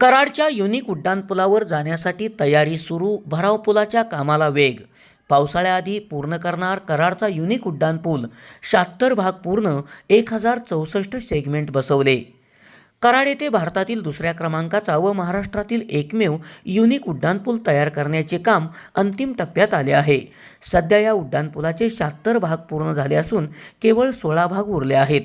कराडच्या युनिक उड्डाणपुलावर जाण्यासाठी तयारी सुरू भराव पुलाच्या कामाला वेग. पावसाळ्याआधी पूर्ण करणार कराडचा युनिक उड्डाणपूल शहात्तर भाग पूर्ण एक हजार चौसष्ट सेगमेंट बसवले. कराड येथे भारतातील दुसऱ्या क्रमांकाचा व महाराष्ट्रातील एकमेव युनिक उड्डाणपूल तयार करण्याचे काम अंतिम टप्प्यात आले आहे. सध्या या उड्डाणपुलाचे शहात्तर भाग पूर्ण झाले असून केवळ सोळा भाग उरले आहेत.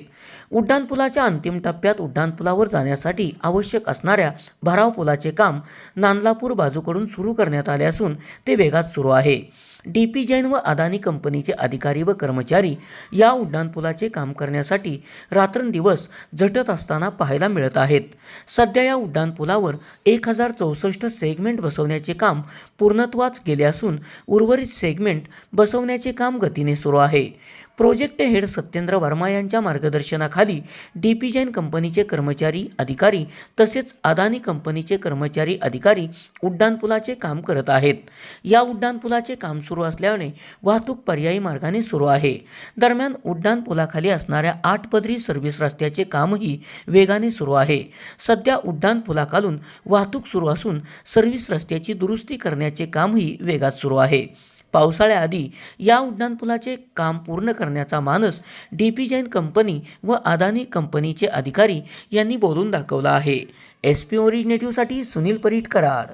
उड्डाणपुलाच्या अंतिम टप्प्यात उड्डाणपुलावर जाण्यासाठी आवश्यक असणाऱ्या भराव पुलाचे काम नांदलापूर बाजूकडून सुरू करण्यात आले असून ते वेगात सुरू आहे. डी पी जैन व अदानी कंपनीचे अधिकारी व कर्मचारी या उड्डाणपुलाचे काम करण्यासाठी रात्रंदिवस झटत असताना पाहायला मिळत आहेत. सध्या या उड्डाणपुलावर एक हजार चौसष्ट सेगमेंट बसवण्याचे काम पूर्णत्वास गेले असून उर्वरित सेगमेंट बसवण्याचे काम गतीने सुरू आहे. प्रोजेक्ट हेड सत्येंद्र वर्मा यांच्या मार्गदर्शनाखाली डी पी जैन कंपनीचे कर्मचारी अधिकारी तसेच अदानी कंपनीचे कर्मचारी अधिकारी उड्डाणपुलाचे काम करत आहेत. या उड्डाणपुलाचे काम सुरू सुरू असल्याने वाहतूक पर्यायी मार्गाने सुरू आहे. दरम्यान उड्डाणपुलाखाली असणाऱ्या आठ पदरी सर्व्हिस रस्त्याचे कामही वेगाने सुरू आहे. सध्या उड्डाणपुलाखालून वाहतूक सुरू असून सर्व्हिस रस्त्याची दुरुस्ती करण्याचे कामही वेगात सुरू आहे. पावसाळ्याआधी या उड्डाणपुलाचे काम पूर्ण करण्याचा मानस डी पी जैन कंपनी व अदानी कंपनीचे अधिकारी यांनी बोलून दाखवला आहे. एस पी ओरिजिनेटिव्हसाठी सुनील परीट कराड.